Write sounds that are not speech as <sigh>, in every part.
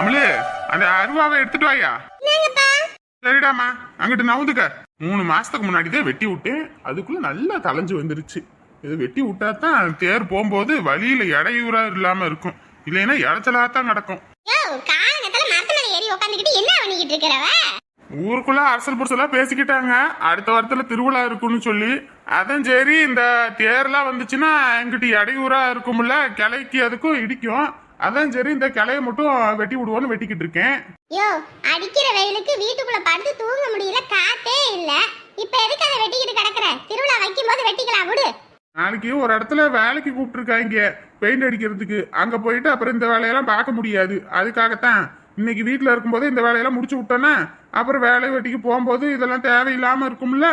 அமலு அந்த அருவாவை எடுத்துட்டு வாயா சரிடாமா அங்கிட்டு நவுந்துக்க மூணு மாசத்துக்கு முன்னாடி தான் வெட்டி விட்டேன். அதுக்குள்ள நல்லா தலைஞ்சு வந்துருச்சு. இது வெட்டி விட்டா தான் தேர் போகும்போது வழியில இடையூறா இல்லாம இருக்கும். இல்லைன்னா இடைச்சலா தான் இருக்கிறவ? ஊருக்குள்ள அரசல் புரசலா பேசிக்கிட்டாங்க. அடுத்த வாரத்துல திருவிழா இருக்குன்னு சொல்லி. அதான் சரி இந்த தேர்லாம் வந்துச்சுன்னா எங்கிட்ட இடையூறா இருக்கும்ல கிளைக்கு அதுக்கும் இடிக்கும். அதான் சரி இந்த கிளைய மட்டும் வெட்டி விடுவோன்னு வெட்டிக்கிட்டு இருக்கேன். யோ அடிக்கிற வெயிலுக்கு வீட்டுக்குள்ள படுத்து தூங்க முடியல காத்தே இல்ல. இப்ப எதுக்கு அதை வெட்டிக்கிட்டு கிடக்குற? திருவிழா வைக்கும் போது வெட்டிக்கலாம் விடு. நாளைக்கு ஒரு இடத்துல வேலைக்கு கூப்பிட்டுருக்காங்க பெயிண்ட் அடிக்கிறதுக்கு. அங்க போயிட்டு அப்புறம் இந்த வேலையெல்லாம் பார்க்க முடியாது. அதுக்காகத்தான். இன்னைக்கு வீட்டில் இருக்கும்போது இந்த வேலையெல்லாம் முடிச்சு விட்டோன்னா அப்புறம் வேலை வெட்டிக்கு போகும்போது இதெல்லாம் தேவையில்லாம இருக்கும்ல?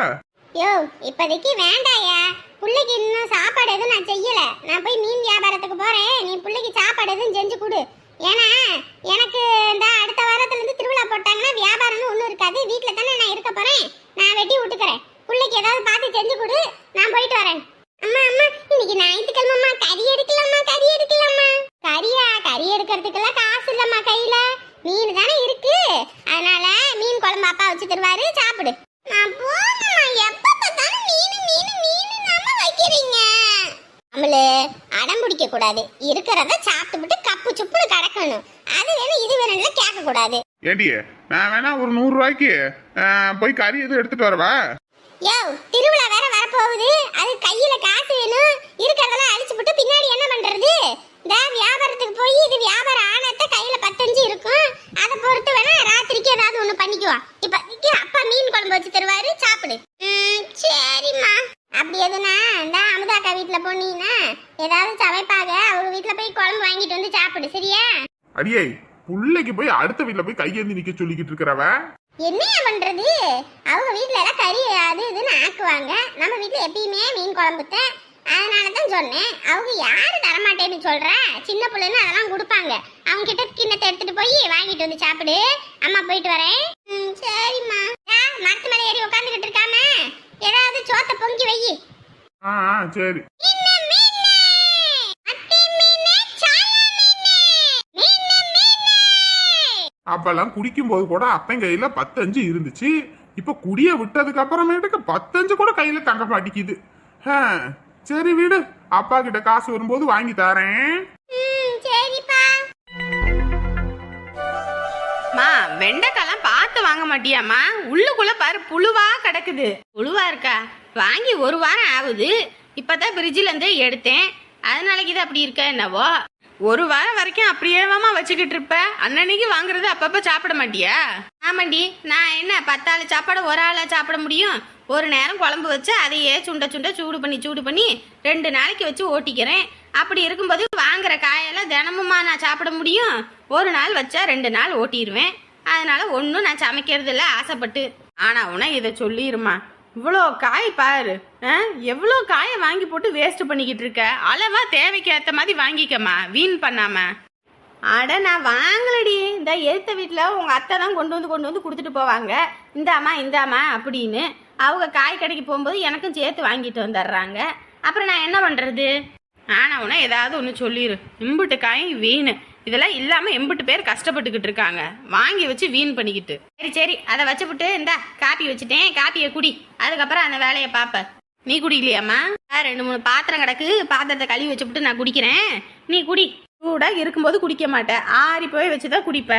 யோ இப்போதைக்கு வேண்டாயா? பிள்ளைக்கு இன்னும் சாப்பாடு எதுவும் நான் செய்யல. நான் போய் மீன் வியாபாரத்துக்கு போறேன். நீ பிள்ளைக்கு சாப்பாடு எதுவும் செஞ்சு கொடு. ஏன்னா எனக்கு இந்த அடுத்த வாரத்துல இருந்து திருவிழா போட்டாங்கன்னா வியாபாரம்னு ஒன்றும் இருக்காது. வீட்டில் தானே நான் இருக்க போறேன். நான் வெட்டி விட்டுக்கிறேன். பிள்ளைக்கு ஏதாவது பார்த்து செஞ்சு கொடு. நான் போயிட்டு வரேன். அம்மா அம்மா இன்னைக்கு ஞாயிற்றுக்கிழமைம்மா. கறி எடுக்கலாமா? கறி எடுக்கலாமா? கறியா? கறி எடுக்கிறதுக்கெல்லாம் காசு இல்லம்மா கையில. மீன் தானே இருக்கு. அதனால மீன் குழம்பு அப்பா வச்சு தருவாரு. சாப்பிடு நான் போகணுமா எப்ப பார்த்தாலும் மீன் மீன் மீன் நாம வைக்கிறீங்க நம்மளு அடம் பிடிக்க கூடாது இருக்கிறத சாப்பிட்டுவிட்டு கப்பு சுப்புன்னு கிடக்கணும் அது வேணும் இது வேணும்ல கேட்க கூடாது ஏண்டியே நான் வேணா ஒரு நூறு ரூபாய்க்கு போய் கறி எதுவும் எடுத்துட்டு வரவா? யோ திருவிழா வேற வரப்போகுது. அது கையில காசு வேணும். இருக்கிறதெல்லாம் அழிச்சு போட்டு பின்னாடி என்ன பண்றது? இந்த வியாபாரத்துக்கு போய் இது வியாபாரம் ஆனத்த கையில பத்தஞ்சு இருக்கும். அதை பொறுத்து வேணா ராத்திரிக்கு ஏதாவது ஒண்ணு பண்ணிக்குவோம் இப்ப அப்பா மீன் குழம்பு வச்சு தருவாரு சாப்பிடு. சரிம்மா. அப்படி எதுனா? இந்த அமுதாக்கா வீட்டுல போனீங்கன்னா ஏதாவது சமைப்பாக. அவங்க வீட்டுல போய் குழம்பு வாங்கிட்டு வந்து சாப்பிடு சரியா? அடியே புள்ளைக்கு போய் அடுத்த வீட்ல போய் கையேந்தி நிக்க சொல்லிக்கிட்டு இருக்கிறவ? என்னையா பண்றது? அவங்க வீட்ல எல்லாம் கறி அது இதுன்னு ஆக்குவாங்க. நம்ம வீட்ல எப்பயுமே மீன் குழம்புத்த அதனால தான் சொன்னேன். அவங்க யாரு தரமாட்டேன்னு சொல்ற. சின்ன பிள்ளைன்னு அதெல்லாம் கொடுப்பாங்க. அவங்க கிட்ட கிண்ணத்தை எடுத்துட்டு போய் வாங்கிட்டு வந்து சாப்பிடு. அம்மா போயிட்டு வரேன். ம், சரிம்மா. மரத்து மேலே ஏறி உட்காந்துக்கிட்டு இருக்காம. ஏதாவது சோத்தை பொங்கி வை. ஆ சரி. அப்பெல்லாம் குடிக்கும் போது கூட அப்பன் கையில பத்தஞ்சு இருந்துச்சு. இப்ப குடிய விட்டதுக்கு அப்புறமேட்டுக்கு பத்தஞ்சு கூட கையில தங்க மாட்டிக்குது. சரி விடு. அப்பா கிட்ட காசு வரும்போது வாங்கி தரேன். ம், சரிப்பா. மா வெண்டைக்காலாம் பார்த்து வாங்க மாட்டியாம்மா. உள்ளுக்குள்ள பாரு புழுவா கிடக்குது. புழுவா இருக்கா? வாங்கி ஒரு வாரம் ஆகுது. இப்பதான் ஃப்ரிட்ஜில் இருந்தே எடுத்தேன். அதனாலக்கு இது அப்படி இருக்க என்னவோ? ஒரு வாரம் வரைக்கும் அப்படியேவாமா வச்சுக்கிட்டு இருப்ப? அன்னன்னைக்கு வாங்குறது அப்பப்ப சாப்பிட மாட்டியா? ஆமாண்டி நான் என்ன பத்தாள் சாப்பாடு ஒரு ஆளா சாப்பிட முடியும்? ஒரு நேரம் குழம்பு வச்சு அதையே சுண்ட சுண்ட சூடு பண்ணி சூடு பண்ணி ரெண்டு நாளைக்கு வச்சு ஓட்டிக்கிறேன். அப்படி இருக்கும்போது வாங்குற காயெல்லாம் தினமுமா நான் சாப்பிட முடியும்? ஒரு நாள் வச்சா ரெண்டு நாள் ஓட்டிடுவேன். அதனால ஒன்றும் நான் சமைக்கிறது இல்லை ஆசைப்பட்டு. ஆனா உன இதை சொல்லிருமா. இவ்வளோ காய் பாரு ஆ? எவ்வளோ காயை வாங்கி போட்டு வேஸ்ட் பண்ணிக்கிட்டு இருக்க? அளவா தேவைக்கு ஏற்ற மாதிரி வாங்கிக்கம்மா வீண் பண்ணாம. அட நான் வாங்கலடி. இந்த எழுத்த வீட்டில் உங்கள் அத்தை தான் கொண்டு வந்து கொண்டு வந்து கொடுத்துட்டு போவாங்க. இந்தாம்மா இந்தாம்மா அப்படின்னு அவங்க காய் கடைக்கு போகும்போது எனக்கும் சேர்த்து வாங்கிட்டு வந்துடுறாங்க. அப்புறம் நான் என்ன பண்ணுறது ஆனால் உன ஏதாவது ஒன்று சொல்லிடு இம்புட்டு காயும் வீண். இதெல்லாம் இல்லாமல் எம்பிட்டு பேர் கஷ்டப்பட்டுக்கிட்டு இருக்காங்க. வாங்கி வச்சு வீண் பண்ணிக்கிட்டு. சரி சரி அதை வச்சுப்புட்டு இந்தா காப்பி வச்சுட்டேன். காப்பியை குடி. அதுக்கப்புறம் அந்த வேலையை பார்ப்ப நீ குடிக்கலையாம்மா? ரெண்டு மூணு பாத்திரம் கிடக்கு. பாத்திரத்தை கழுவி வச்சுப்புட்டு நான் குடிக்கிறேன். நீ குடி. கூட இருக்கும்போது குடிக்க மாட்டேன் ஆறி போய் வச்சு தான் குடிப்ப.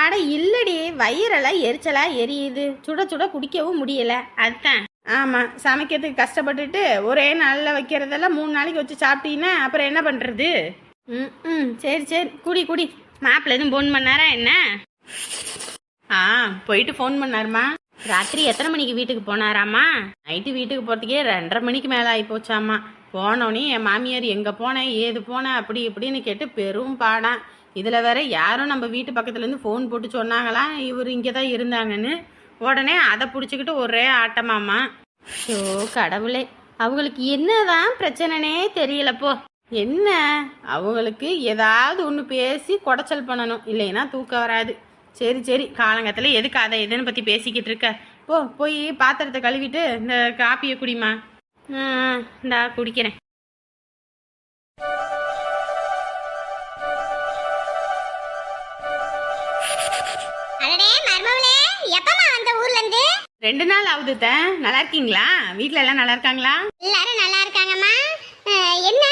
ஆட இல்லடி. வயிறெல்லாம் எரிச்சலா எரியுது. சுட சுட குடிக்கவும் முடியல. அதுதான் ஆமாம் சமைக்கிறதுக்கு கஷ்டப்பட்டுட்டு ஒரே நாளில் வைக்கிறதெல்லாம் மூணு நாளைக்கு வச்சு சாப்பிட்டீங்கன்னா அப்புறம் என்ன பண்ணுறது ம் ம் சரி சரி. குடி குடி. மாப்பிள்ள எதுவும் ஃபோன் பண்ணாரா என்ன? ஆ போயிட்டு ஃபோன் பண்ணாருமா. ராத்திரி எத்தனை மணிக்கு வீட்டுக்கு போனாராமா? நைட்டு வீட்டுக்கு போகிறதுக்கே ரெண்டரை மணிக்கு மேலே ஆகி போச்சாமா. போனோடனே என் மாமியார் எங்கே போனேன் ஏது போனேன் அப்படி இப்படின்னு கேட்டு பெரும் பாடம் இதில் வேற யாரும் நம்ம வீட்டு பக்கத்துலேருந்து ஃபோன் போட்டு சொன்னாங்களாம் இவர் இங்கே தான் இருந்தாங்கன்னு. உடனே அதை பிடிச்சிக்கிட்டு ஒரே ஆட்டமாமா ஷோ கடவுளே. அவங்களுக்கு என்னதான் பிரச்சனைனே தெரியலப்போ. என்ன? அவங்களுக்கு ஏதாவது ஒன்று பேசி குடைச்சல் பண்ணணும். இல்லைன்னா தூக்கம் வராது. சரி சரி. காலங்கத்தில் எதுக்கு அதை எதுன்னு பற்றி பேசிக்கிட்டு இருக்க? போ போய் பாத்திரத்தை கழுவிட்டு இந்த காப்பியை குடிமா இந்தா குடிக்கிறேன். ரெண்டு நாள் ஆகுது. நல்லா இருக்கீங்களா? வீட்ல எல்லாம் நல்லா இருக்காங்களா? எல்லாரும் நல்லா இருக்காங்கம்மா. என்ன?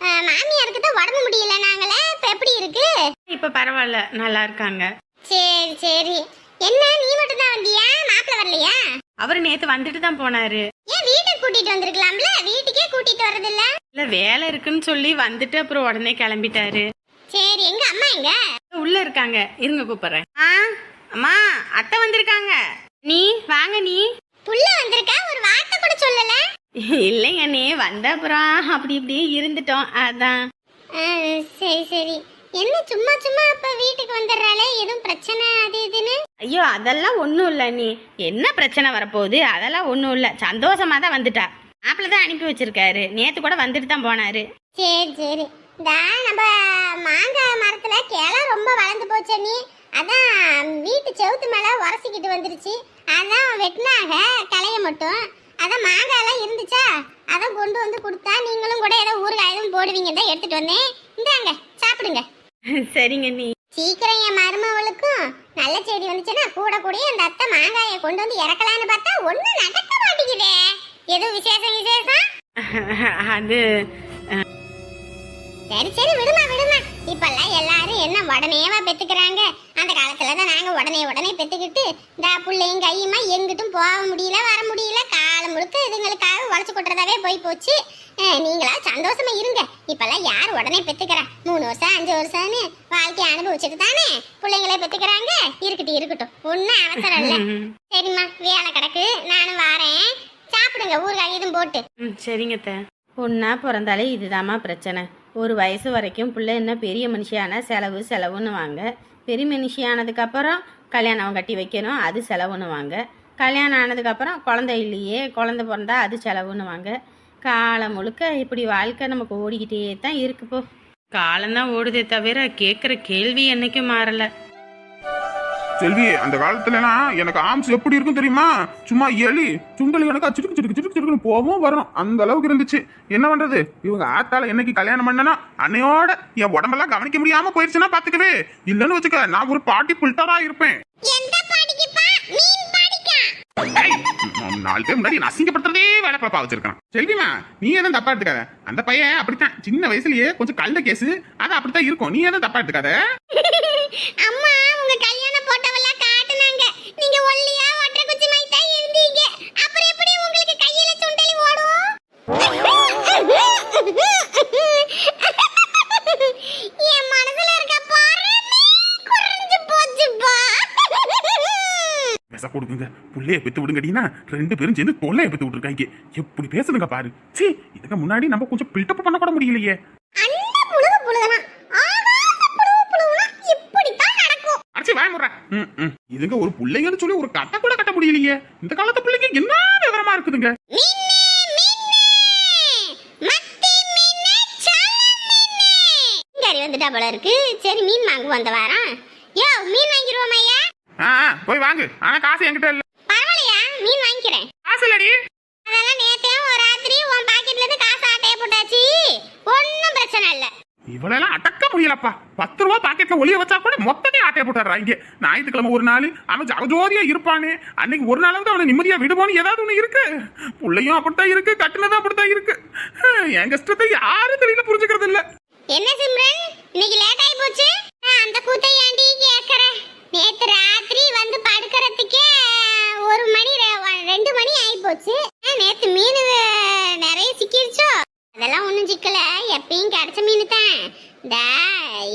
மாமியாருக்கு தான் உடம்பு முடியல நாங்களே இப்ப எப்படி இருக்கு? இப்ப பரவாயில்ல நல்லா இருக்காங்க. சரி சரி. என்ன நீ மட்டும் தான் வந்தியா? மாப்பிள்ள வரலையா? அவர் நேத்து வந்துட்டு தான் போனாரு. ஏன் வீட்டுக்கு கூட்டிட்டு வந்திருக்கலாம்ல? வீட்டுக்கே கூட்டிட்டு வர்றது இல்ல இல்ல வேலை இருக்குன்னு சொல்லி வந்துட்டு அப்புறம் உடனே கிளம்பிட்டாரு. சரி எங்க அம்மா எங்க? உள்ள இருக்காங்க. இருங்க கூப்பிடுறேன். ஆ. அம்மா அத்தை வந்திருக்காங்க. நீ வாங்க நீ. புள்ள வந்திருக்கா? ஒரு வார்த்தை கூட சொல்லல. இல்லைங்க நீ வந்த அப்புறம் அப்படி இப்படியே இருந்துட்டோம் அதான். சரி சரி. என்ன சும்மா சும்மா அப்ப வீட்டுக்கு வந்துடுறாளே? எதுவும் பிரச்சனை அது இதுன்னு? ஐயோ அதெல்லாம் ஒன்றும் இல்லை நீ. என்ன பிரச்சனை வரப்போகுது? அதெல்லாம் ஒன்றும் இல்லை. சந்தோஷமா தான் வந்துட்டா. மாப்பிள்ள தான் அனுப்பி வச்சிருக்காரு. நேத்து கூட வந்துட்டு தான் போனாரு. சரி சரி. இந்த நம்ம மாங்காய் மரத்துல கிளை ரொம்ப வளர்ந்து போச்சு நீ. அதான் வீட்டு செவுத்து மேல உரசிக்கிட்டு வந்துருச்சு. அதான் வெட்டினாக கிளைய மட்டும். அதான் மாங்காய் எல்லாம் இருந்துச்சா? அதான் கொண்டு வந்து கொடுத்தா நீங்களும் கூட ஏதோ ஊறுகாய் எதுவும் போடுவீங்க. தான் எடுத்துட்டு வந்தேன். இந்தாங்க சாப்பிடுங்க. <laughs> சரிங்க நீ. சீக்கிரம் என் மருமவளுக்கும் நல்ல செடி வந்துச்சுன்னா கூட கூட அந்த அத்தை மாங்காயை கொண்டு வந்து இறக்கலான்னு பார்த்தா ஒன்றும் நடக்க மாட்டேங்குதே. எதுவும் விசேஷம் விசேஷம்? <laughs> அது சரி சரி விடுமா விடுமா. இப்பெல்லாம் எல்லாரும் என்ன உடனேவா பெத்துக்கிறாங்க? அந்த காலத்துல தான் நாங்க உடனே உடனே பெத்துக்கிட்டு இந்த புள்ளையும் கையுமா எங்கிட்டும் போக முடியல வர முடியல காலம் முழுக்க இதுங்களுக்காக உழைச்சு கொட்டுறதாவே போய் போச்சு. நீங்களா சந்தோஷமா இருங்க. இப்பெல்லாம் யார் உடனே பெத்துக்கிறா? மூணு வருஷம் அஞ்சு வருஷம்னு வாழ்க்கையை அனுபவிச்சுட்டு தானே பிள்ளைங்களே பெத்துக்கிறாங்க? இருக்கட்டும் இருக்கட்டும். ஒன்றும் அவசரம் இல்லை. <laughs> சரிம்மா வேலை கிடக்கு. நானும் வாரேன். சாப்பிடுங்க ஊறுகாய் இதுவும் போட்டு. சரிங்க. பொண்ணா பிறந்தாலே இதுதாம்மா பிரச்சனை. ஒரு வயசு வரைக்கும் பிள்ளை என்ன பெரிய மனுஷியான செலவு செலவுன்னு வாங்க. பெரிய மனுஷியானதுக்கப்புறம் கல்யாணம் கட்டி வைக்கணும் அது செலவுன்னு வாங்க. கல்யாணம் ஆனதுக்கப்புறம் குழந்தை இல்லையே குழந்தை பிறந்தா அது செலவுன்னு வாங்க. காலம் முழுக்க இப்படி வாழ்க்கை நமக்கு ஓடிக்கிட்டே தான் இருக்குப்போ போ. காலம்தான் ஓடுதே தவிர கேட்குற கேள்வி என்றைக்கும் மாறலை. செல்வி அந்த காலத்துலலாம் எனக்கு ஆம்ஸ் எப்படி இருக்கும் தெரியுமா? சும்மா எலி சுண்டலி எனக்கு சிடுக்கு சிடுக்கு சிடுக்கு சிடுக்குன்னு போகவும் வரணும். அந்த அளவுக்கு இருந்துச்சு. என்ன பண்றது? இவங்க ஆத்தால என்னைக்கு கல்யாணம் பண்ணனா அன்னையோட என் உடம்பெல்லாம் கவனிக்க முடியாம போயிருச்சுன்னா பாத்துக்கவே. இல்லைன்னு வச்சுக்க நான் ஒரு பாட்டி புல்டரா இருப்பேன். நாலு பேர் முன்னாடி நான் அசிங்கப்படுத்துறதே வேலை பாப்பா வச்சிருக்கான். செல்விமா நீ எதுவும் தப்பா எடுத்துக்காத. அந்த பையன் அப்படித்தான். சின்ன வயசுலயே கொஞ்சம் கல்ல கேஸ் அது அப்படித்தான் இருக்கும். நீ எதுவும் தப்பா எடுத்துக்காத. அம்மா உங்க கல்யாண காட்டுனாங்க. நீங்க ஒல்லியா குச்சி இருந்தீங்க. அப்புறம் எப்படி உங்களுக்கு கையில சுண்டலி ஓடும்? என் மனசுல இருக்க பாரு குறைஞ்சு போச்சுப்பா பேச கொடுக்குங்க புள்ளைய பெத்து விடுங்கடினா ரெண்டு பேரும் சேர்ந்து தொல்லைய பெத்து விட்டுருக்காங்க. எப்படி பேசுதுங்க பாரு. சீ இதுக்கு முன்னாடி நம்ம கொஞ்சம் பில்டப் பண்ண கூட முடியலையே. இதுங்க ஒரு பிள்ளைங்கன்னு சொல்லி ஒரு கட்டை கூட கட்ட முடியலையே. இந்த காலத்து பிள்ளைங்க என்ன விவரமா இருக்குதுங்க? வந்துட்டா போல இருக்கு. சரி மீன் வாங்குவோம் அந்த வாரம். யோ மீன் வாங்கிடுவோம் ஐயா. ஆ போய் வாங்கு. ஆனா காசு என்கிட்ட இல்ல. பரவாயில்லையா? மீன் வாங்கிக்கிறேன். காசு இல்லடி. அதெல்லாம் நேத்தே ஒரு ராத்திரி உன் பாக்கெட்ல இருந்து காசு ஆட்டைய போட்டாச்சு. ஒன்றும் பிரச்சனை இல்லை. இவளெல்லாம் அடக்க முடியலப்பா. பத்து ரூபா பாக்கெட்ல ஒளிய வச்சா கூட மொத்தத்தையும் ஆட்டைய போட்டுறாங்க ஞாயிற்றுக்கிழமை ஒரு நாள் அவன் ஜகஜோதியா இருப்பானே. அன்னைக்கு ஒரு நாளாவது அவனை நிம்மதியா விடுவான்னு ஏதாவது ஒண்ணு இருக்கு. புள்ளையும் அப்படித்தான் இருக்கு கட்டுனதும் அப்படித்தான் இருக்கு. என் கஷ்டத்தை யாரும் தெரியல புரிஞ்சுக்கிறது இல்ல என்ன சிம்ரன்? இன்னைக்கு லேட் ஆகி போச்சு. அந்த கூத்தை ஏண்டி கேக்குறேன் நேத்து ராத்திரி வந்து படுக்கிறதுக்கே ஒரு மணி ரெண்டு மணி ஆகி போச்சு நேத்து மீன் நிறைய சிக்கிருச்சோ? அதெல்லாம் ஒன்றும் சிக்கல. எப்பயும் கிடைச்ச மீன் தான் இந்த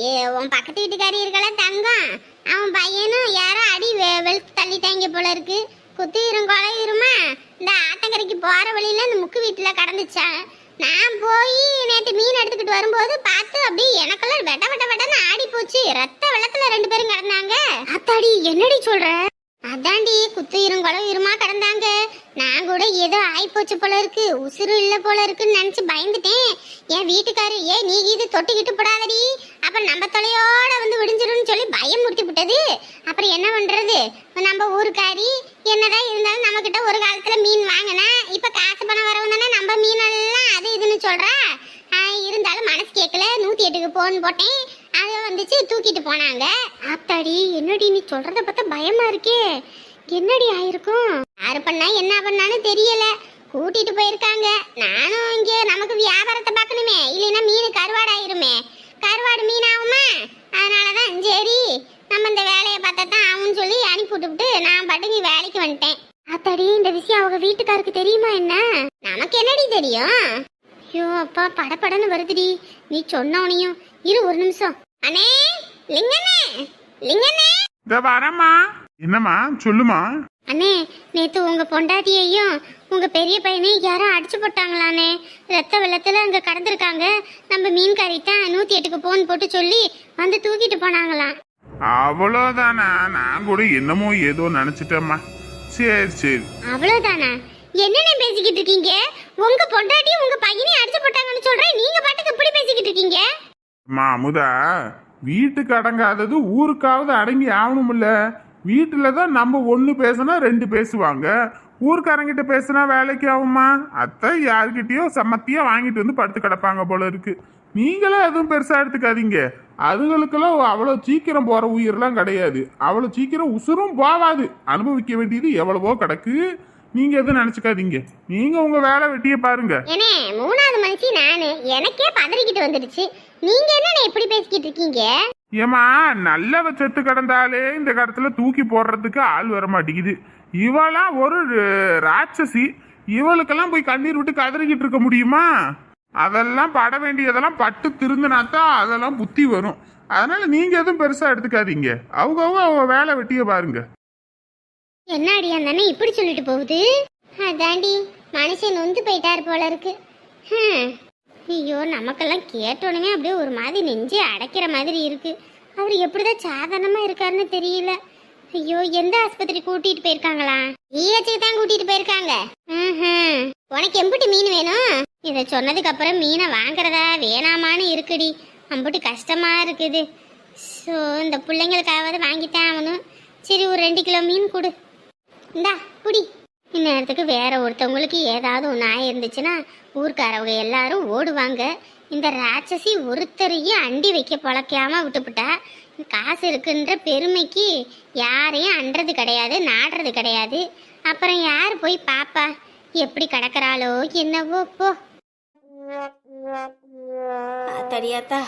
ஏ, உன் பக்கத்து வீட்டுக்காரி இருக்கல தங்கம். அவன் பையனும் யாரோ அடி வெ- வெளுத்து தள்ளிட்டாங்க போல இருக்கு. குத்திரும் இருமா? இந்த ஆத்தங்கரைக்கு போகிற வழியில இந்த முக்கு வீட்டில் கடந்துச்சான் நான் போய் நேற்று மீன் எடுத்துக்கிட்டு வரும்போது பார்த்து அப்படியே எனக்கெல்லாம் வெட வெட வெடன்னு ஆடி போச்சு ரத்த வெள்ளத்துல ரெண்டு பேரும் கிடந்தாங்க. அத்தாடி என்னடி சொல்ற? அதாண்டி குத்து இருங்கொலம் இருமா கிடந்தாங்க. நான் கூட ஏதோ ஆயிப்போச்சு போல இருக்கு. உசுறு இல்ல போல இருக்குன்னு நினைச்சு பயந்துட்டேன். என் வீட்டுக்காரு ஏ நீ இது தொட்டுக்கிட்டு போடாதடி. அப்ப நம்ம தொலையோட வந்து விடிஞ்சிரும்னு சொல்லி பயம் முடித்து விட்டது. அப்புறம் என்ன பண்றது? நம்ம ஊருக்காரி என்னதான் இருந்தாலும் நம்ம கிட்ட ஒரு காலத்துல மீன் வாங்கினா இப்ப காசு பணம் வரவும் தானே நம்ம மீனெல்லாம் அது இதுன்னு சொல்றா? இருந்தாலும் மனசு கேட்கல நூத்தி எட்டுக்கு போன் போட்டேன். அதை வந்துச்சு தூக்கிட்டு போனாங்க. ஆத்தாடி என்னடி நீ சொல்றத பார்த்தா பயமா இருக்கே. என்னடி ஆயிருக்கும்? யாரு பண்ணா என்ன பண்ணான்னு தெரியல. கூட்டிட்டு போயிருக்காங்க. நானும் இங்கே நமக்கு வியாபாரத்தை பார்க்கணுமே. இல்லைன்னா மீன் கருவாடு ஆயிருமே. கருவாடு மீன் ஆகுமா? அதனாலதான் சரி நம்ம இந்த வேலையை பார்த்தா தான் ஆகும்னு சொல்லி அனுப்பி விட்டுவிட்டு நான் பாட்டுக்கு வேலைக்கு வந்துட்டேன். ஆத்தாடி இந்த விஷயம் அவங்க வீட்டுக்காருக்கு தெரியுமா என்ன? நமக்கு என்னடி தெரியும்? ஐயோ அப்பா படபடன்னு வருதுடி. நீ சொன்னவனையும் இரு ஒரு நிமிஷம். அண்ணே லிங்கண்ணே லிங்கண்ணே. இந்த வரமா என்னம்மா சொல்லுமா. அண்ணே நேத்து உங்க பொண்டாட்டியையும் உங்க பெரிய பையனையும் யாரோ அடிச்சு போட்டாங்களானே ரத்த வெள்ளத்துல அங்க கடந்திருக்காங்க. நம்ம மீன்காரி தான் நூத்தி எட்டுக்கு போன் போட்டு சொல்லி வந்து தூக்கிட்டு போனாங்களாம். அவ்வளோதானா நான் கூட என்னமோ ஏதோ நினைச்சிட்டேம்மா. சரி சரி. அவ்வளவுதானா? என்னென்ன பேசிக்கிட்டு இருக்கீங்க? உங்க பொண்டாட்டியும் உங்க பையனையும் அடிச்சு போட்டாங்கன்னு சொல்றேன். நீங்க பாட்டுக்கு இப்படி பேசிக்கிட்டு இருக்கீங்க? அம்மா அமுதா வீட்டுக்கு அடங்காதது ஊருக்காவது அடங்கி ஆகணும்ல. வீட்டில் தான் நம்ம ஒன்று பேசினா ரெண்டு பேசுவாங்க. ஊருக்காரங்கிட்ட பேசினா வேலைக்கு ஆகுமா அத்தை யாருக்கிட்டயோ சம்மத்தியாக வாங்கிட்டு வந்து படுத்து கிடப்பாங்க போல இருக்கு. நீங்களே எதுவும் பெருசாக எடுத்துக்காதீங்க. அதுகளுக்கெல்லாம் அவ்வளோ சீக்கிரம் போகிற உயிரெலாம் கிடையாது. அவ்வளோ சீக்கிரம் உசுரும் போவாது. அனுபவிக்க வேண்டியது எவ்வளவோ கிடக்கு. நீங்கள் எதுவும் நினச்சிக்காதீங்க. நீங்கள் உங்கள் வேலை வெட்டியை பாருங்க. ஏனே மூணாவது மனுஷி நானு. எனக்கே பதறிக்கிட்டு வந்துடுச்சு. நீங்க என்னண்ணே இப்படி பேசிக்கிட்டு இருக்கீங்க? ஏமா நல்லவ செத்து கிடந்தாலே இந்த கடத்துல தூக்கி போடுறதுக்கு ஆள் வர மாட்டேங்குது. இவளாம் ஒரு ராட்சசி. இவளுக்கெல்லாம் போய் கண்ணீர் விட்டு கதறிக்கிட்டு இருக்க முடியுமா? அதெல்லாம் பட வேண்டியதெல்லாம் பட்டு திருந்தினாத்தான் அதெல்லாம் புத்தி வரும். அதனால நீங்க எதுவும் பெருசா எடுத்துக்காதீங்க. அவங்க அவங்க அவங்க வேலை வெட்டிய பாருங்க. என்னடி அண்ணன் இப்படி சொல்லிட்டு போகுது? அதாண்டி மனுஷன் நொந்து போயிட்டார் போல இருக்கு. ஐயோ நமக்கெல்லாம் கேட்டோன்னே அப்படியே ஒரு மாதிரி நெஞ்சு அடைக்கிற மாதிரி இருக்கு. அவர் எப்படிதான் சாதாரணமா இருக்காருன்னு தெரியல. ஐயோ எந்த ஆஸ்பத்திரி கூட்டிட்டு போயிருக்காங்களா? ஈஹெச்சுக்கு தான் கூட்டிட்டு போயிருக்காங்க. உனக்கு எம்புட்டு மீன் வேணும்? இதை சொன்னதுக்கு அப்புறம் மீனை வாங்குறதா வேணாமான்னு இருக்குடி. அம்புட்டு கஷ்டமா இருக்குது. ஸோ இந்த பிள்ளைங்களுக்காவது வாங்கித்தான் ஆகணும். சரி ஒரு ரெண்டு கிலோ மீன் கொடு. இந்தா குடி. இந்நேரத்துக்கு வேற ஒருத்தவங்களுக்கு ஏதாவது ஒன்று ஆயிருந்துச்சுன்னா ஊர்க்காரவங்க எல்லாரும் ஓடுவாங்க. இந்த ராட்சசி ஒருத்தரையும் அண்டி வைக்க பழக்காம விட்டுப்புட்டா காசு இருக்குன்ற பெருமைக்கு யாரையும் அன்றது கிடையாது நாடுறது கிடையாது. அப்புறம் யார் போய் பாப்பா? எப்படி கிடக்குறாளோ என்னவோ போ. தடியாத்தா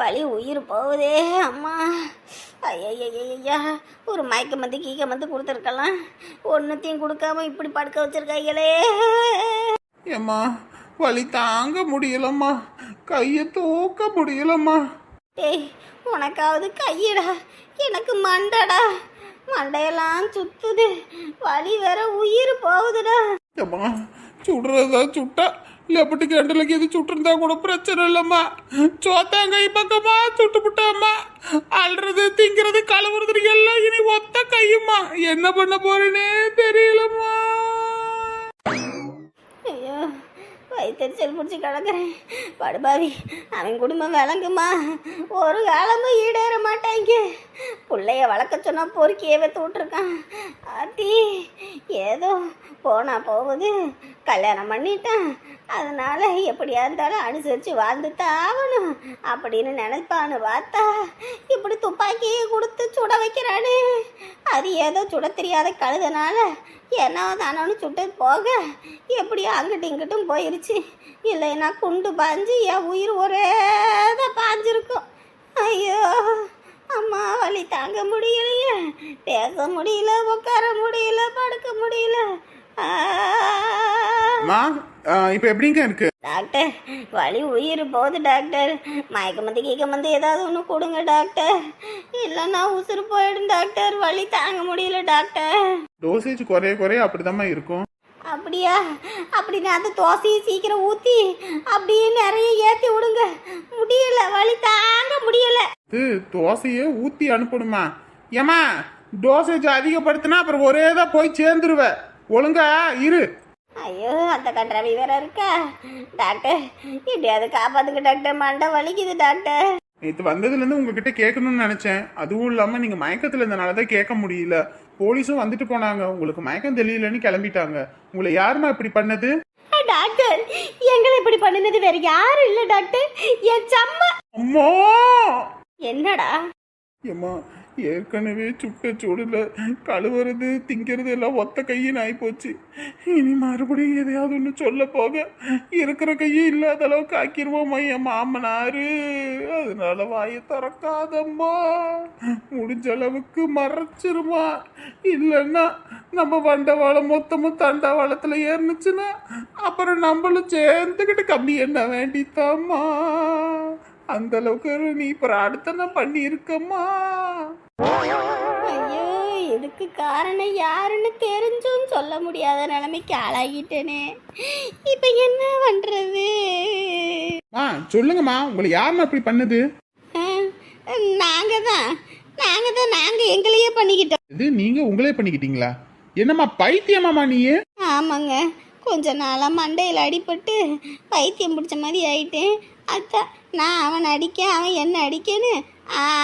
வலி உயிர் போகுதே அம்மா. ஐயா ஒரு மயக்க மந்து கீக்க மந்து கொடுத்துருக்கலாம். ஒன்றுத்தையும் கொடுக்காம இப்படி படுக்க வச்சிருக்காங்களே ஏம்மா வலி தாங்க முடியலம்மா. கையை தூக்க முடியலம்மா. டேய் உனக்காவது கையடா. எனக்கு மண்டடா. மண்டையெல்லாம் சுத்துது. வலி வேற உயிர் போகுதுடா. ஏம்மா சுடுறதா சுட்டா லெப்பட்டுக்கு ரெண்டுலக்கு எது சுட்டிருந்தா கூட பிரச்சனை இல்லைம்மா. சோத்தாங்கை பக்கமா சுட்டு புட்டாம்மா. அல்றது திங்கிறது கழுவுறது எல்லாம் இனி ஒத்த கையுமா என்ன பண்ண போறேனே தெரியலம்மா. ஐயோ வயிற்றுச்சல் பிடிச்சி கிடக்குறேன். படுபாவி அவன் குடும்பம் விளங்குமா? ஒரு காலமும் ஈடேற மாட்டாங்க. பிள்ளைய வளர்க்க சொன்னா பொறுக்கியவே தூட்டிருக்கான் ஆத்தி ஏதோ போனா போகுது. கல்யாணம் பண்ணிட்டேன். அதனால் எப்படியா இருந்தாலும் அனுசரித்து வாழ்ந்துதான் ஆகணும். அப்படின்னு நினைப்பான்னு பார்த்தா இப்படி துப்பாக்கியை கொடுத்து சுட வைக்கிறானே. அது ஏதோ சுட தெரியாத கழுதனால என்ன தானோன்னு சுட்டு போக எப்படியோ அங்கிட்டும் இங்கிட்டும் போயிருச்சு. இல்லைன்னா குண்டு பாஞ்சு என் உயிர் ஒரே தான் பாஞ்சிருக்கும். ஐயோ அம்மா வலி தாங்க முடியலையே பேச முடியல உட்கார முடியல படுக்க முடியல. ஆ. அம்மா இப்போ எப்படிங்க இருக்கு? டாக்டர் வலி உயிர் போகுது டாக்டர். மயக்க மந்து கீக்க மந்து ஏதாவது ஒன்று கொடுங்க டாக்டர். இல்லைன்னா உசுறு போயிடும் டாக்டர். வலி தாங்க முடியல டாக்டர். டோசேஜ் குறைய குறைய அப்படிதாம்மா இருக்கும். அப்படியா? அப்படின்னா அந்த தோசையை சீக்கிரம் ஊற்றி அப்படியே நிறைய ஏற்றி விடுங்க. முடியல வலி தாங்க முடியல. இது தோசையே ஊத்தி அனுப்பணுமா? ஏம்மா டோசேஜ் அதிகப்படுத்தினா அப்புறம் ஒரே தான் போய் சேர்ந்துருவ. ஒழுங்கா இரு. ஐயோ அந்த கன்றாவி வேற இருக்கா? டாக்டர் எப்படியாவது காப்பாத்துங்க டாக்டர். மண்டை வலிக்குது டாக்டர். நேற்று வந்ததுலேருந்து உங்ககிட்ட கேட்கணும்னு நினச்சேன். அதுவும் இல்லாமல் நீங்கள் மயக்கத்தில் இருந்தனால தான் கேட்க முடியல. போலீஸும் வந்துட்டு போனாங்க. உங்களுக்கு மயக்கம் தெரியலன்னு கிளம்பிட்டாங்க. உங்களை யாரும்மா இப்படி பண்ணது? டாக்டர் எங்களை இப்படி பண்ணினது வேற யாரும் இல்லை டாக்டர். என் சம்மா அம்மா! என்னடா? ஏம்மா ஏற்கனவே சுட்ட சூடுல கழுவுறது திங்கிறது எல்லாம் ஒத்த கையின் ஆகிப்போச்சு இனி மறுபடியும் எதையாவது ஒன்று சொல்ல போக இருக்கிற கையும் இல்லாத அளவுக்கு ஆக்கிடுவோம் என் மாமனாரு? அதனால வாயை திறக்காதம்மா. முடிஞ்ச அளவுக்கு மறைச்சிருமா. இல்லைன்னா நம்ம வண்டவாளம் மொத்தமும் தண்டவாளத்தில் ஏறுனுச்சுன்னா அப்புறம் நம்மளும் சேர்ந்துக்கிட்டு கம்மி என்ன வேண்டித்தாம்மா? அந்த அளவுக்கு நீ பிரார்த்தனை பண்ணியிருக்கம்மா. ஐயோ இதுக்கு காரணம் யாருன்னு தெரிஞ்சும் சொல்ல முடியாத நிலைமைக்கு ஆளாகிட்டேனே. இப்போ என்ன பண்றது? ஆ சொல்லுங்கம்மா உங்களை யாரும்மா இப்படி பண்ணுது? நாங்க தான் நாங்க தான் நாங்க எங்களையே பண்ணிக்கிட்டோம். இது நீங்க உங்களே பண்ணிக்கிட்டீங்களா? என்னம்மா பைத்தியமாமா நீ ஆமாங்க. கொஞ்ச நாளா மண்டையில் அடிபட்டு பைத்தியம் பிடிச்ச மாதிரி ஆயிட்டேன். அதான் நான் அவன் அடிக்க அவன் என்ன அடிக்கன்னு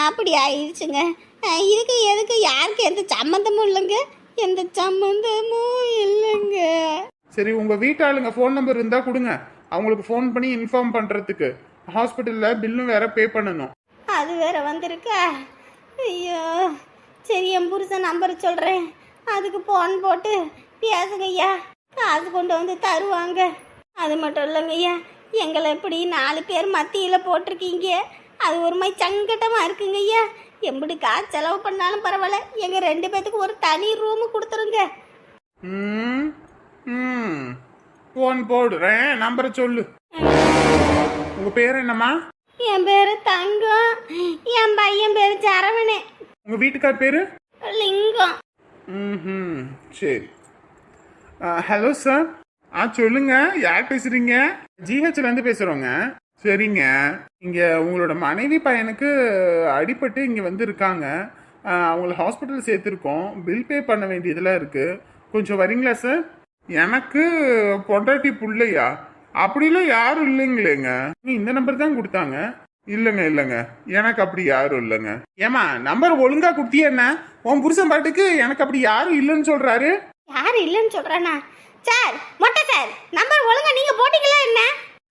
அப்படி ஆயிடுச்சுங்க இதுக்கு எதுக்கு யாருக்கு எந்த சம்மந்தமும் இல்லைங்க. எந்த சம்மந்தமும் இல்லைங்க. சரி உங்க வீட்டாளுங்க ஃபோன் நம்பர் இருந்தா கொடுங்க. அவங்களுக்கு ஃபோன் பண்ணி இன்ஃபார்ம் பண்றதுக்கு. ஹாஸ்பிட்டல்ல பில்லும் வேற பே பண்ணணும். அது வேற வந்திருக்கா? ஐயோ சரி என் புருஷன் நம்பர் சொல்கிறேன் அதுக்கு ஃபோன் போட்டு பேசுங்க ஐயா. காசு கொண்டு வந்து தருவாங்க. அது மட்டும் இல்லைங்க ஐயா. எங்களை எப்படி நாலு பேர் மத்தியில் போட்டிருக்கீங்க? அது ஒரு மாதிரி சங்கட்டமாக இருக்குங்க ஐயா. எம்படி காசு செலவு பண்ணாலும் பரவாயில்ல. எங்கள் ரெண்டு பேத்துக்கு ஒரு தனி ரூமு கொடுத்துருங்க. ம் ம். ஃபோன் போடுறேன் நம்பரை சொல்லு. உங்க பேர் என்னம்மா? என் பேர் தங்கம் என் பையன் பேர் சரவணே உங்க வீட்டுக்கார் பேரு? லிங்கம். ம் சரி. ஹலோ சார் ஆ சொல்லுங்க. யார் பேசுறீங்க? ஜிஹெச்ல இருந்து பேசுறோங்க. சரிங்க. இங்க உங்களோட மனைவி பையனுக்கு அடிபட்டு இங்க வந்து இருக்காங்க அவங்கள ஹாஸ்பிட்டல் சேர்த்துருக்கோம். பில் பே பண்ண வேண்டியதெல்லாம் இருக்கு. கொஞ்சம் வரீங்களா சார் எனக்கு பொண்டாட்டி புள்ளையா? அப்படிலாம் யாரும் இல்லைங்களேங்க. இந்த நம்பர் தான் கொடுத்தாங்க. இல்லைங்க இல்லைங்க. எனக்கு அப்படி யாரும் இல்லைங்க. ஏமா நம்பர் ஒழுங்கா கொடுத்தியே என்ன? உன் புருஷன் பாட்டுக்கு எனக்கு அப்படி யாரும் இல்லைன்னு சொல்றாரு? யார் இல்லைன்னு சொல்கிறானா சார் மொட்டை சார் நம்பர் ஒழுங்கா நீங்கள் போட்டீங்களா என்ன?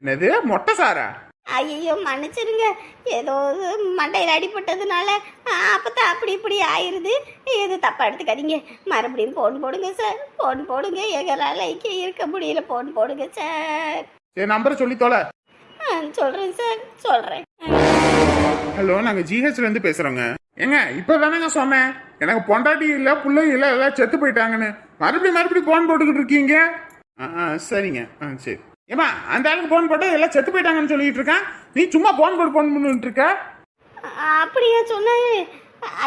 என்னது மொட்டை சாரா? ஐயோ மன்னிச்சிருங்க ஏதோ மண்டையில் அடிபட்டதுனால அப்போ அப்படி இப்படி ஆயிருது. எது தப்பாக எடுத்துக்காதீங்க. மறுபடியும் ஃபோன் போடுங்க சார் ஃபோன் போடுங்க. எங்களால் இங்கே இருக்க முடியல. ஃபோன் போடுங்க சார் என் நம்பரை சொல்லி தொலை. சொல்கிறேன் சார் சொல்கிறேன் ஹலோ நாங்க ஜிஹெச்ல இருந்து பேசுறோங்க. ஏங்க இப்ப தானேங்க சொன்னேன். எனக்கு பொண்டாட்டி இல்ல புள்ளை இல்ல எல்லாம் செத்து போயிட்டாங்கன்னு. மறுபடியும் மறுபடியும் போன் போட்டுக்கிட்டு இருக்கீங்க? ஆ, சரிங்க. ஆ சரி. ஏமா அந்த ஆளுக்கு போன் போட்டு எல்லாம் செத்து போயிட்டாங்கன்னு சொல்லிட்டு இருக்கான் நீ சும்மா போன் போட்டு போன் பண்ணிட்டு இருக்க? அப்படியா சொன்னாரு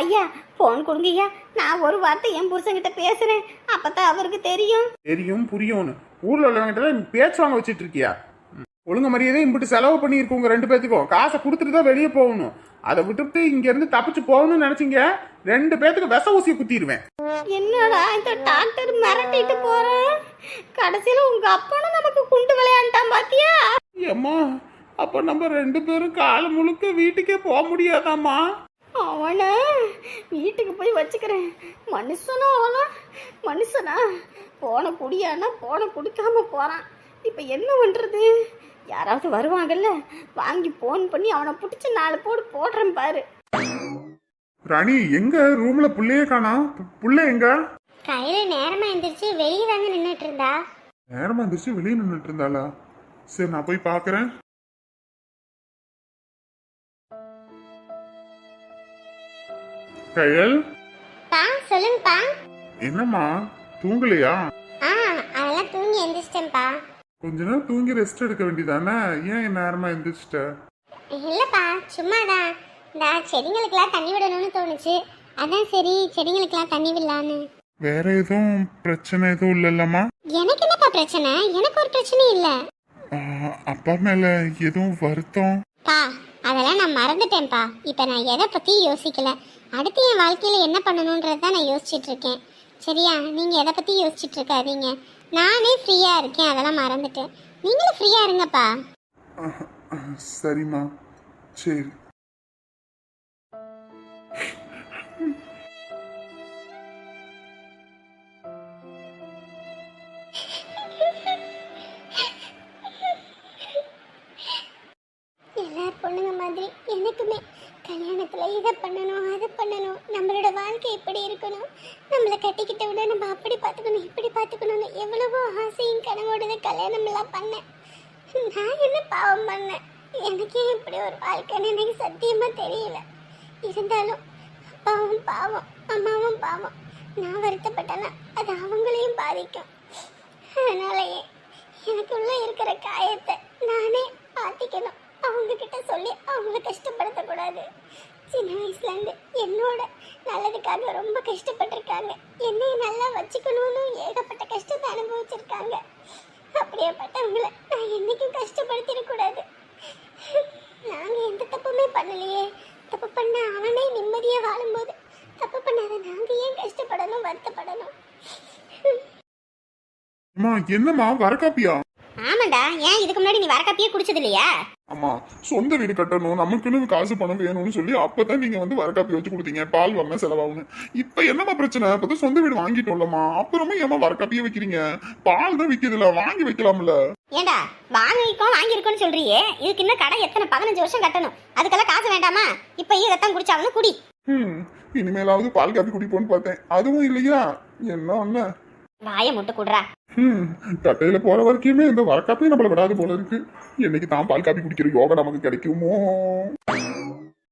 ஐயா ஃபோன் கொடுங்க ஐயா. நான் ஒரு வார்த்தை என் புருஷன்கிட்ட பேசுகிறேன் அப்போ தான் அவருக்கு தெரியும். தெரியும் புரியும்னு. ஊர்ல உள்ளவங்கிட்ட எல்லாம் பேச்சு வாங்க வச்சிட்டு இருக்கியா. ஒழுங்கு மரியாதை இம்பிட்டு செலவு பண்ணியிருக்கோம் உங்க ரெண்டு பேத்துக்கும். காசை கொடுத்துட்டு தான் வெளியே போகணும். அதை விட்டுவிட்டு இங்க இருந்து தப்பிச்சு போகணும்னு நினைச்சீங்க? ரெண்டு பேத்துக்கு விஷ ஊசியை குத்திடுவேன். என்னடா இந்த டாக்டர் மிரட்டிட்டு போறேன்? கடைசியில உங்க அப்பனும் நமக்கு குண்டு விளையாண்டான் பாத்தியா? ஏம்மா அப்ப நம்ம ரெண்டு பேரும் காலம் முழுக்க வீட்டுக்கே போக முடியாதாம்மா? அவனை வீட்டுக்கு போய் வச்சுக்கிறேன். மனுஷனா அவனா? மனுஷனா? போன குடியானா போன குடிக்காம போறான். இப்ப என்ன பண்றது? யாராவது வருவாங்கல்ல வாங்கி போன் பண்ணி அவனை பிடிச்சி நாலு போடு போடுறேன் பாரு. ராணி எங்க? ரூம்ல புள்ளைய காணோம். புள்ள எங்க? கையில் நேரமாக எந்திரிச்சு வெளியே தாங்க நின்றுட்டு இருந்தா? நேரமா இருந்துச்சு வெளியே நின்றுட்டு இருந்தாளா? சரி நான் போய் பாக்குறேன். கயல்? பா சொல்லுங்கப்பா என்னம்மா தூங்கலையா? ஆ அதெல்லாம் தூங்கி எந்திரிச்சிட்டேன்ப்பா கொஞ்ச நேரம் தூங்கி ரெஸ்ட் எடுக்க வேண்டியதானே? ஏன் நேரமா எந்திரிச்சிட்ட? இல்லைப்பா சும்மாதான். இந்த செடிங்களுக்கெல்லாம் தண்ணி விடணும்னு தோணுச்சு. அதான் சரி செடிங்களுக்கெல்லாம் தண்ணி விடலான்னு. வேற எதுவும் பிரச்சனை எதுவும் இல்லல்லம்மா? எனக்கு என்னப்பா பிரச்சனை? எனக்கு ஒரு பிரச்சனையும் இல்லை. அப்பா மேல எதுவும் வருத்தம்? பா அதெல்லாம் நான் மறந்துட்டேன்ப்பா. இப்போ நான் எதை பற்றி யோசிக்கல? அடுத்து என் வாழ்க்கையில் என்ன பண்ணணுன்றத தான் நான் யோசிச்சுட்டு இருக்கேன். சரியா? நீங்கள் எதை பற்றி யோசிச்சுட்டு இருக்காதீங்க. நானே ஃப்ரீயாக இருக்கேன் அதெல்லாம் மறந்துட்டேன். நீங்களும் ஃப்ரீயாக இருங்கப்பா. சரிம்மா. சரி. மாதிரி எனக்குமே. இதை பண்ணணும் நம்மளோட வாழ்க்கை எப்படி இருக்கணும். நம்மளை கட்டிக்கிட்ட விட நம்ம அப்படி பார்த்துக்கணும் இப்படி பார்த்துக்கணும்னு எவ்வளவோ ஆசையும் கனவோட கல்யாணம்லாம் கல்யாணம் எல்லாம் பண்ணேன். நான் என்ன பாவம் பண்ணேன்? எனக்கே இப்படி ஒரு வாழ்க்கைன்னு எனக்கு சத்தியமாக தெரியல. இருந்தாலும் அப்பாவும் பாவம் அம்மாவும் பாவம். நான் வருத்தப்பட்டேன்னா அது அவங்களையும் பாதிக்கும். அதனாலயே எனக்குள்ளே இருக்கிற காயத்தை நானே பார்த்திக்கணும் அவங்க கிட்ட சொல்லி அவங்கள கஷ்டப்படுத்தக்கூடாது. சின்ன வயசுல இருந்து என்னோட நல்லதுக்காக ரொம்ப கஷ்டப்பட்டிருக்காங்க. என்னையும் நல்லா வச்சுக்கணும்னு ஏகப்பட்ட கஷ்டத்தை அனுபவிச்சிருக்காங்க. அப்படியேப்பட்டவங்கள நான் என்னைக்கும் கஷ்டப்படுத்திடக்கூடாது. நாங்க எந்த தப்புமே பண்ணலையே. தப்பு பண்ண அவனே நிம்மதியா வாழும்போது தப்பு பண்ணாத நாங்க ஏன் கஷ்டப்படணும் வருத்தப்படணும்? அம்மா என்னம்மா வரக்காப்பியா? ஆமாண்டா ஏன் இதுக்கு முன்னாடி நீ வரக்காப்பியே குடிச்சது இல்லையா அம்மா சொந்த வீடு கட்டணும் நமக்குன்னு காசு பணம் வேணும்னு சொல்லி அப்பதான் நீங்க வந்து வரக்காப்பி வச்சு கொடுத்தீங்க பால் வாங்க செலவாகணும் இப்ப என்னம்மா பிரச்சனை? இப்பதான் சொந்த வீடு வாங்கிட்டோம்லம்மா. அப்புறமா ஏமா வரக்காப்பியே வைக்கிறீங்க? பால் தான் விக்கிறதுல வாங்கி வைக்கலாம்ல. ஏண்டா வாங்கிருக்கோம் வாங்கியிருக்கோம்னு சொல்றியே. இதுக்கு இன்னும் கடை எத்தனை பதினஞ்சு வருஷம் கட்டணும். அதுக்கெல்லாம் காசு வேண்டாமா? இப்ப ஈரத்தான் குடிச்சாலும் குடி. ஹம், இனிமேலாவது பால் காப்பி குடிப்போன்னு பார்த்தேன். அதுவும் இல்லையா? என்ன ஒண்ணு வாயை முட்டு குடுறா. கட்டையில போற வரைக்குமே இந்த வரக்காப்பி நம்மள விடாது போல இருக்கு. என்னைக்கு தான் பால் காப்பி குடிக்கிற யோகா நமக்கு கிடைக்குமோ?